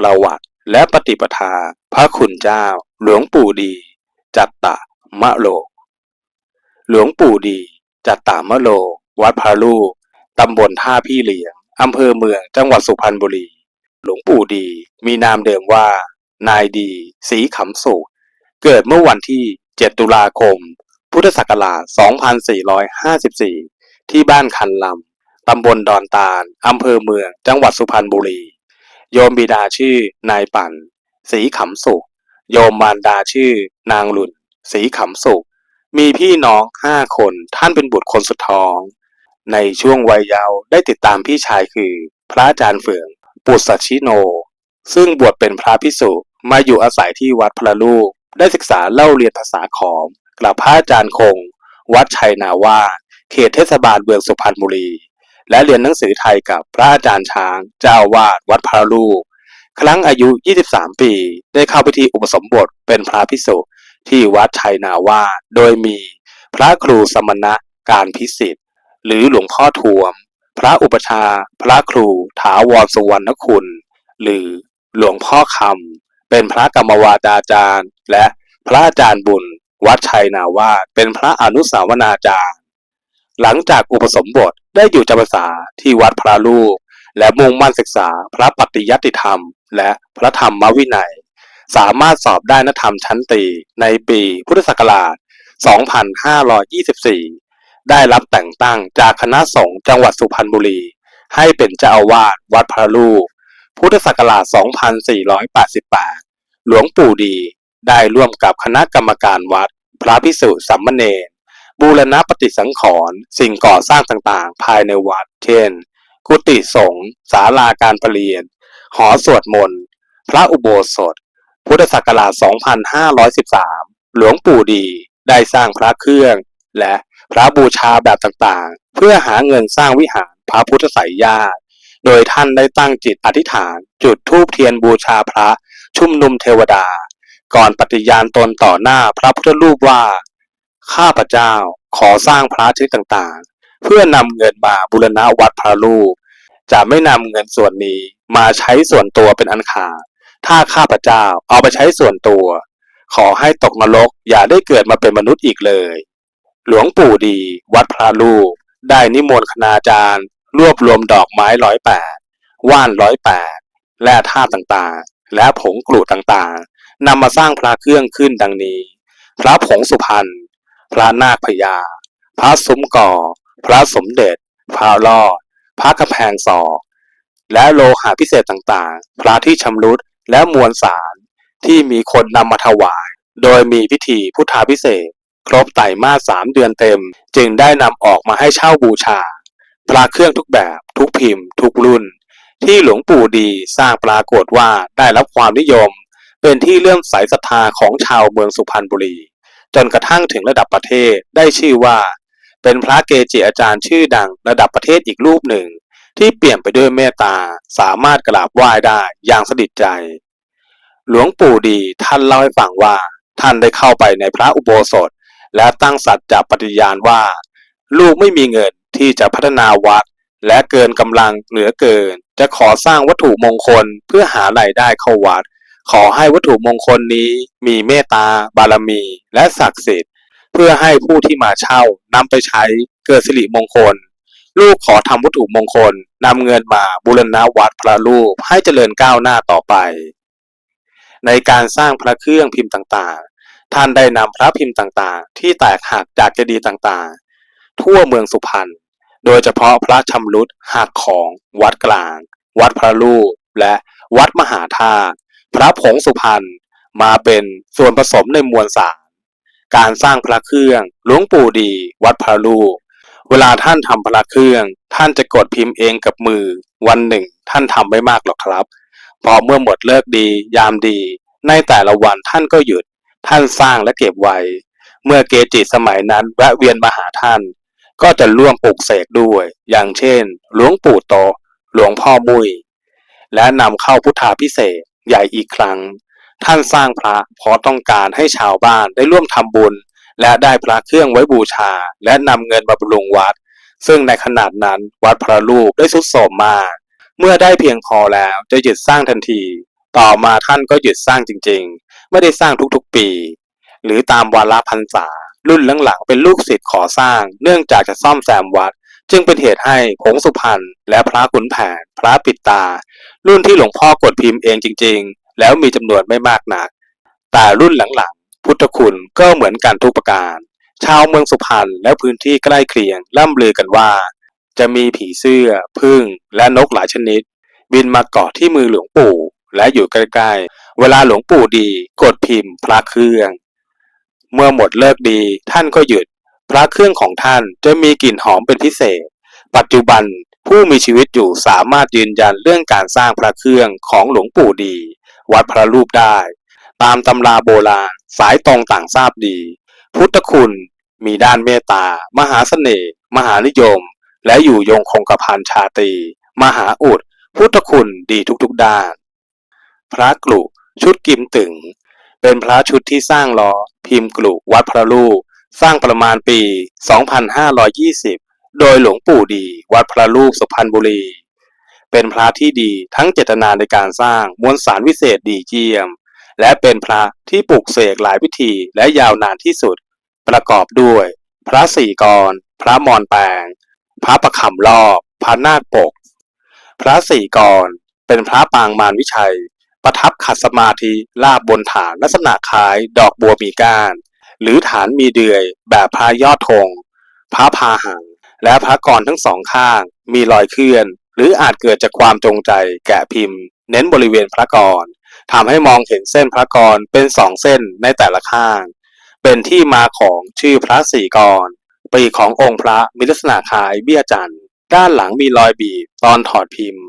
ประวัติและปฏิปทา พระคุณเจ้า หลวงปู่ดี จัตตะมะโล หลวงปู่ดี จัตตามะโล วัดพระลูกตำบลท่าพี่เหลียงอำเภอเมืองจังหวัดสุพรรณบุรี หลวงปู่ดี มีนามเดิมว่า นายดีศรีขำสุเกิดเมื่อวันที่ 7 ตุลาคม พุทธศักราช 2454 ที่บ้านคันลำตำบลดอนตาลอำเภอเมืองจังหวัดสุพรรณบุรี โยมบิดาชื่อนายปั่นศรีขำสุข โยมมารดาชื่อนางหลุนศรีขำสุข มีพี่น้องห้าคนท่านเป็นบุตรคนสุดท้อง ในช่วงวัยเยาว์ได้ติดตามพี่ชายคือ พระอาจารย์เฟือง ปุสชิโน ซึ่งบวชเป็นพระพิสุมาอยู่อาศัยที่วัดพระลูก ได้ศึกษาเล่าเรียนภาษาขอมกับพระอาจารย์คง วัดชัยนาวาเขตเทศบาลเมืองสุพรรณบุรี และเรียนหนังสือไทยกับพระอาจารย์ช้างเจ้าวาดวัดพระลูก ครั้งอายุ 23 ปี ได้เข้าพิธีอุปสมบทเป็นพระพิสุที่วัดชัยนาวาโดยมีพระครูสมณะการพิสิทธิ์ หรือหลวงพ่อทวม พระอุปชา พระครูถาวรสุวรรณคุณ หรือหลวงพ่อคำเป็นพระกรรมวาจาจารย์ และพระอาจารย์บุญ วัดชัยนาวาเป็นพระอนุสาวนาจารย์ หลังจากอุปสมบทได้อยู่จำพรรษาที่วัดพระลูก และมุ่งมั่นศึกษาพระปฏิยัติธรรม และพระธรรมวินัย สามารถสอบได้นธรรมชั้นตีในปีพุทธศักราช 2524 ได้รับแต่งตั้งจากคณะสงฆ์จังหวัดสุพรรณบุรี ให้เป็นเจ้าอาวาสวัดพระลูก พุทธศักราช 2488 หลวงปู่ดีได้ร่วมกับคณะกรรมการวัด พระพิสุสัมมเนร บูรณะปฏิสังขรณ์สิ่งก่อสร้างต่างๆ ภายในวัด เช่น กุฏิสงฆ์ศาลาการประเรียน หอสวดมนต์ พระอุโบสถ พุทธศักราช 2513 หลวงปู่ดีได้สร้างพระเครื่อง และพระบูชาแบบต่างๆ เพื่อหาเงินสร้างวิหารพระพุทธไสยญาติ โดยท่านได้ตั้งจิตอธิษฐาน จุดธูปเทียนบูชาพระ ชุมนุมเทวดา ก่อนปฏิญาณตนต่อหน้าพระพุทธรูปว่า ข้าพเจ้าขอสร้างพระชนิดต่างๆ เพื่อนำเงินมาบูรณะวัดพระลูกจะไม่นำเงินส่วนนี้มาใช้ส่วนตัวเป็นอันขาด ถ้าข้าพเจ้าเอาไปใช้ส่วนตัว ขอให้ตกนรกอย่าได้เกิดมาเป็นมนุษย์อีกเลย หลวงปู่ดี วัดพระลูกได้นิมนต์คณาจารย์ รวบรวมดอกไม้ร้อยแปดว่านร้อยแปดแร่ธาตุต่างๆ และผงกรูต่างๆนำมาสร้างพระเครื่องขึ้นดังนี้ พระผงสุพรรณ พระนาคพญา พระซุ้มก่อ พระสมเด็จ พระรอด พระกระแพงสอก และโลหะพิเศษต่างๆ พระที่ชำรุดและมวลสารที่มีคนนำมาถวาย โดยมีพิธีพุทธาพิเศษ ครบไตรมาสสามเดือนเต็ม จึงได้นำออกมาให้เช่าบูชา พระเครื่องทุกแบบ ทุกพิมพ์ ทุกรุ่น ที่หลวงปู่ดีสร้างปรากฏว่าได้รับความนิยม เป็นที่เลื่อมใสศรัทธาของชาวเมืองสุพรรณบุรี จนกระทั่งถึงระดับประเทศได้ชื่อว่า เป็นพระเกจิอาจารย์ชื่อดังระดับประเทศอีกรูปหนึ่ง ที่เปลี่ยนไปด้วยเมตตาสามารถกราบไหว้ได้อย่างสนิทใจ หลวงปู่ดีท่านเล่าให้ฟังว่า ท่านได้เข้าไปในพระอุโบสถ และตั้งสัจจะปฏิญาณว่า ลูกไม่มีเงินที่จะพัฒนาวัด และเกินกำลังเหลือเกิน จะขอสร้างวัตถุมงคลเพื่อหารายได้เข้าวัด ขอให้วัตถุมงคลนี้มีเมตตา บารมี และศักดิ์สิทธิ์ เพื่อให้ผู้ที่มาเช่านำไปใช้เกิดสิริมงคล ลูกขอทำวัตถุมงคลนำเงินมาบูรณะวัดพระลูกให้เจริญก้าวหน้าต่อไป ในการสร้างพระเครื่องพิมพ์ต่างๆ ท่านได้นำพระพิมพ์ต่างๆ ที่แตกหักจากเจดีย์ต่างๆ ทั่วเมืองสุพรรณโดยเฉพาะพระชำรุดหักของวัดกลาง วัดพระลูกและวัดมหาธาตุ พระผงสุพรรณมาเป็นส่วนผสมในมวลสาร การสร้างพระเครื่องหลวงปู่ดีวัดพระลูก เวลาท่านทำพระเครื่อง ท่านจะกดพิมพ์เองกับมือ วันหนึ่ง ท่านทำไม่มากหรอกครับ พอเมื่อหมดเลิกดี ยามดี ในแต่ละวันท่านก็หยุด ท่านสร้างและเก็บไว้ เมื่อเกจิสมัยนั้นแวะเวียนมาหาท่าน ก็จะร่วมปลูกเสกด้วย อย่างเช่น หลวงปู่โต หลวงพ่อมุย และนำเข้าพุทธาพิเศษ ใหญ่อีกครั้ง ท่านสร้างพระเพราะต้องการให้ชาวบ้านได้ร่วมทำบุญ และได้พระเครื่องไว้บูชา และนำเงินมาบำรุงวัด ซึ่งในขนาดนั้นวัดพระลูกได้สุดโทรมมาก เมื่อได้เพียงพอแล้วจะหยุดสร้างทันที ต่อมาท่านก็หยุดสร้างจริงๆ ไม่ได้สร้างทุกๆปี หรือตามวาระพรรษารุ่นหลังๆเป็นลูกศิษย์ขอสร้าง เนื่องจากจะซ่อมแซมวัด จึงเป็นเหตุให้ผงสุพรรณและพระขุนแผน พระปิดตา รุ่นที่หลวงพ่อกดพิมพ์เองจริง ๆ แล้วมีจำนวนไม่มากนัก แต่รุ่นหลังๆ พุทธคุณก็เหมือนกันทุกประการ ชาวเมืองสุพรรณและพื้นที่ใกล้เคียงล่ำลือกันว่า จะมีผีเสื้อ พึ่งและนกหลายชนิด บินมาเกาะที่มือหลวงปู่และอยู่ใกล้ๆ เวลาหลวงปู่ดีกดพิมพ์พระเครื่อง เมื่อหมดเลิกดีท่านก็หยุด พระเครื่องของท่านจะมีกลิ่นหอมเป็นพิเศษ ปัจจุบันผู้มีชีวิตอยู่สามารถยืนยันเรื่องการสร้างพระเครื่องของหลวงปู่ดี วัดพระรูปได้ ตามตำราโบราณสายตรงต่างทราบดี พุทธคุณมีด้านเมตตา มหาเสน่ห์ มหานิยม และอยู่ยงคงกระพันชาตรีมหาอุด พุทธคุณดีทุกๆด้าน พระกลุชุดกิมตึง เป็นพระชุดที่สร้างล้อ พิมพ์กลุวัดพระลูก สร้างประมาณปี 2520 โดยหลวงปู่ดีวัดพระลูกสุพรรณบุรี เป็นพระที่ดีทั้งเจตนาในการสร้างมวลสารวิเศษดีเยี่ยม และเป็นพระที่ปลูกเสกหลายพิธีและยาวนานที่สุด ประกอบด้วย พระสี่กร พระมอนแปลงพระประคำรอบ พระนาคปก พระสี่กร เป็นพระปางมารวิชัย ประทับขัดสมาธิลาบบนฐานลักษณะคล้ายดอกบัวมีก้าน หรือฐานมีเดือย แบบพระยอดธงพระพาหัง และพระกรทั้งสองข้าง มีรอยเคลื่อน หรืออาจเกิดจากความจงใจแกะพิมพ์ เน้นบริเวณพระกรทำให้มองเห็นเส้นพระกรเป็นสองเส้นในแต่ละข้าง เป็นที่มาของชื่อพระสี่กรปีขององค์พระมีลักษณะคล้ายเบี้ยจันทร์ด้านหลังมีรอยบีบตอนถอดพิมพ์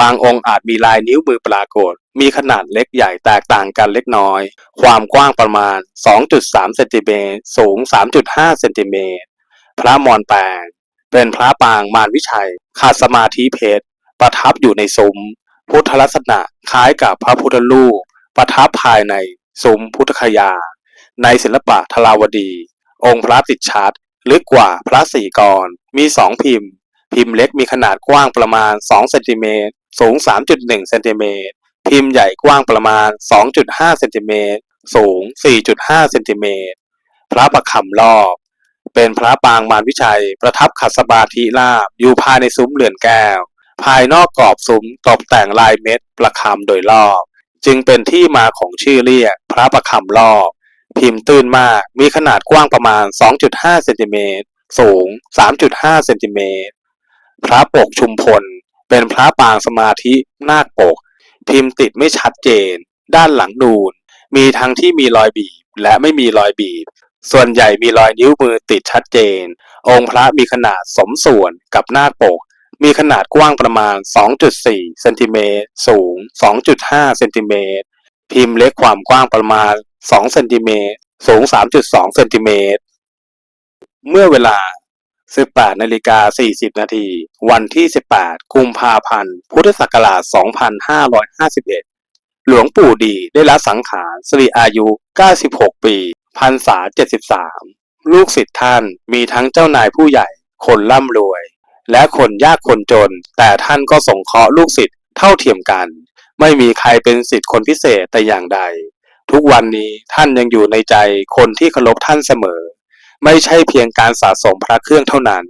บางองค์อาจมีลายนิ้วมือปรากฏ มีขนาดเล็กใหญ่แตกต่างกันเล็กน้อย ความกว้างประมาณ 2.3 เซนติเมตร สูง 3.5 เซนติเมตร พระมอนแปงเป็นพระปางมารวิชัย ขาดสมาธิเพชร ประทับอยู่ในซุ้ม พุทธลักษณะคล้ายกับพระพุทธรูป ประทับภายในซุ้มพุทธคยา ในศิลปะทราวดี องค์พระติดชัด ลึกกว่าพระสี่กร มีสองพิมพ์ พิมพ์เล็กมีขนาดกว้างประมาณ 2 เซนติเมตร สูง 3.1เซนติเมตรพิมพ์ใหญ่กว้างประมาณ 2.5เซนติเมตรสูง 4.5เซนติเมตรพระประคำรอบ เป็นพระปางมารวิชัย ประทับขัดสมาธิราบอยู่ภายในซุ้มเรือนแก้ว ภายนอกกรอบซุ้มตกแต่งลายเม็ดประคำโดยรอบ จึงเป็นที่มาของชื่อเรียก พระประคำรอบ พิมพ์ตื้นมากมีขนาดกว้างประมาณ 2.5เซนติเมตรสูง 3.5เซนติเมตรพระปกชุมพล เป็นพระปางสมาธินาคปก พิมพ์ติดไม่ชัดเจน ด้านหลังนูน มีทั้งที่มีรอยบีบและไม่มีรอยบีบ ส่วนใหญ่มีรอยนิ้วมือติดชัดเจน องค์พระมีขนาดสมส่วนกับหน้าปก มีขนาดกว้างประมาณ 2.4เซนติเมตรสูง 2.5เซนติเมตรพิมพ์เล็กความกว้างประมาณ2เซนติเมตรสูง 3.2เซนติเมตรเมื่อเวลา 18นาฬิกา40 นาที วันที่ 18 กุมภาพันธ์ พุทธศักราช 2551 หลวงปู่ดีได้ละสังขารสิริอายุ 96 ปีพรรษา 73 ลูกศิษย์ท่านมีทั้งเจ้านายผู้ใหญ่ คนร่ำรวย และคนยากคนจน แต่ท่านก็สงเคราะห์ลูกศิษย์เท่าเทียมกัน ไม่มีใครเป็นศิษย์คนพิเศษแต่อย่างใด ทุกวันนี้ท่านยังอยู่ในใจคนที่เคารพท่านเสมอ ไม่ใช่เพียงการสะสมพระเครื่องเท่านั้น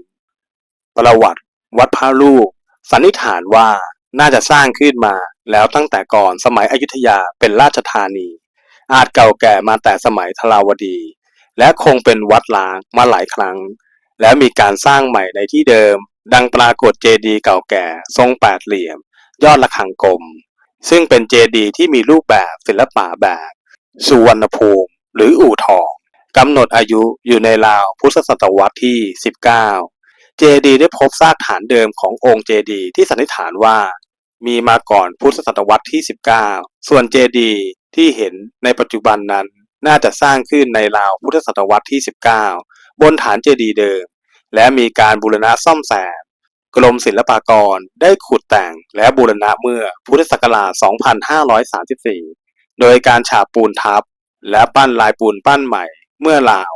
ประวัติวัดพระลูก สันนิษฐานว่าน่าจะสร้างขึ้นมาแล้วตั้งแต่ก่อนสมัยอยุธยาเป็นราชธานี อาจเก่าแก่มาแต่สมัยทราวดี และคงเป็นวัดล้างมาหลายครั้ง และมีการสร้างใหม่ในที่เดิม ดังปรากฏเจดีย์เก่าแก่ทรงแปดเหลี่ยม ยอดระฆังกลม ซึ่งเป็นเจดีย์ที่มีรูปแบบศิลปะแบบ สุวรรณภูมิหรืออู่ทอง กำหนดอายุอยู่ในราวพุทธศตวรรษที่ 19 เจดีได้พบซากฐานเดิมขององค์เจดีที่สันนิษฐานว่า มีมาก่อนพุทธศตวรรษที่ 19 ส่วนเจดีที่เห็นในปัจจุบันนั้นน่าจะสร้างขึ้นในราวพุทธศตวรรษที่ 19 บนฐานเจดีเดิม และมีการบูรณะซ่อมแซมกรมศิลปากรได้ขุดแต่งและบูรณะเมื่อพุทธศักราช 2534 โดยการฉาบปูนทับ และปั้นลายปูนปั้นใหม่ เมื่อราว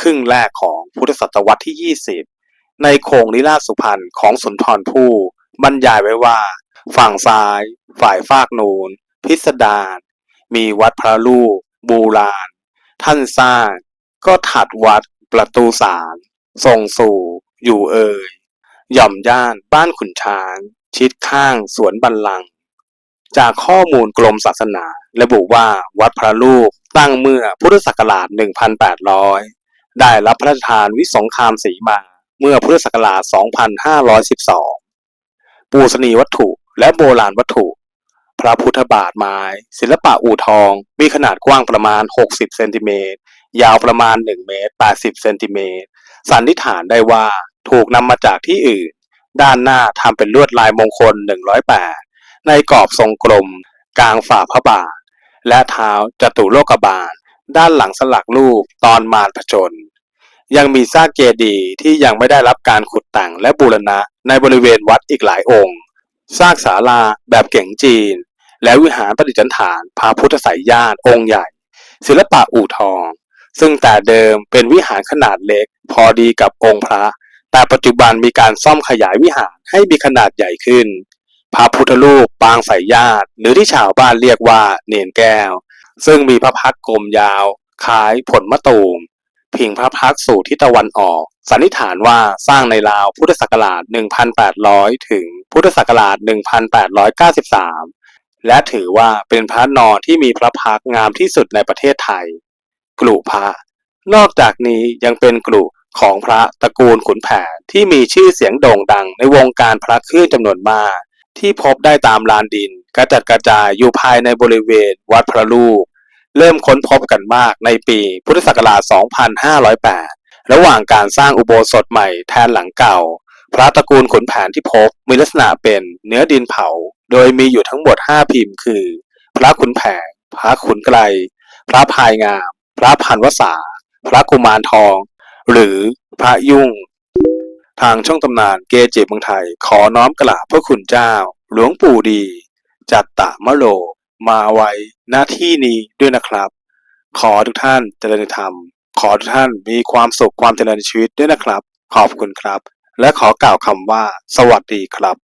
ครึ่งแรกของพุทธศตวรรษที่ 20 ในโคงลิลาสุพรรณของสุนทรภู่บรรยายไว้ว่า ฝั่งซ้าย ฝ่ายฟากนูน พิสดารมีวัดพระลูกบูราณท่านสร้าง ก็ถัดวัดประตูสารส่งสู่ อยู่เอ่ยหย่อมย่านบ้านขุนช้าง ชิดข้างสวนบัลลัง จากข้อมูลกรมศาสนา ระบุว่าวัดพระลูกตั้งเมื่อพุทธศักราช 1800 ได้รับพระราชทานวิสงครามสีมาเมื่อพุทธศักราช 2512 ปูสนีวัตถุและโบราณวัตถุ พระพุทธบาทไม้ ศิลปะอู่ทอง มีขนาดกว้างประมาณ 60 เซนติเมตร ยาวประมาณ 1 เมตร 80 เซนติเมตร สันนิษฐานได้ว่าถูกนำมาจากที่อื่น ด้านหน้าทำเป็นลวดลายมงคล 108 ในกรอบทรงกลม กลางฝ่าพระบาท และเท้าจตุโลกบาล ด้านหลังสลักรูปตอนมารผจญยังมีซากเจดีย์ที่ยังไม่ได้รับการขุดแต่งและบูรณะในบริเวณวัดอีกหลายองค์ซากศาลาแบบเก๋งจีน และวิหารประดิษฐานพระพุทธไสยญาติองค์ใหญ่ ศิลปะอู่ทอง ซึ่งแต่เดิมเป็นวิหารขนาดเล็ก พอดีกับองค์พระ แต่ปัจจุบันมีการซ่อมขยายวิหารให้มีขนาดใหญ่ขึ้น พระพุทธรูปปางไสยญาติ หรือที่ชาวบ้านเรียกว่าเนนแก้ว ซึ่งมีพระพักกลมยาวคล้ายผลมะตูมพิงพระพักสู่ทิศตะวันออก สันนิษฐานว่าสร้างในราวพุทธศักราช 1,800 ถึงพุทธศักราช 1,893 และถือว่าเป็นพระนอนที่มีพระพักงามที่สุดในประเทศไทย กลุ่พระ นอกจากนี้ยังเป็นกลุ่ของพระตระกูลขุนแผนที่มีชื่อเสียงโด่งดังในวงการพระเครื่องจำนวนมาก ที่พบได้ตามลานดิน กระจัดกระจายอยู่ภายในบริเวณวัดพระลูก เริ่มค้นพบกันมากในปีพุทธศักราช 2508 ระหว่างการสร้างอุโบสถใหม่แทนหลังเก่า พระตระกูลขุนแผนที่พบมีลักษณะเป็นเนื้อดินเผา โดยมีอยู่ทั้งหมด 5 พิมพ์คือ พระขุนแผน พระขุนไกรพระพายงาม พระพันวษา พระกุมารทอง หรือพระยุ่ง ทางช่องตำนานเกจิเมืองไทย ขอน้อมกราบพระคุณเจ้า หลวงปู่ดี จัตตะมะโล มาไว้หน้าที่นี้ด้วยนะครับ ขอทุกท่านเจริญธรรม ขอทุกท่านมีความสุขความเจริญชีวิตด้วยนะครับ ขอบคุณครับ และขอกล่าวคำว่า สวัสดีครับ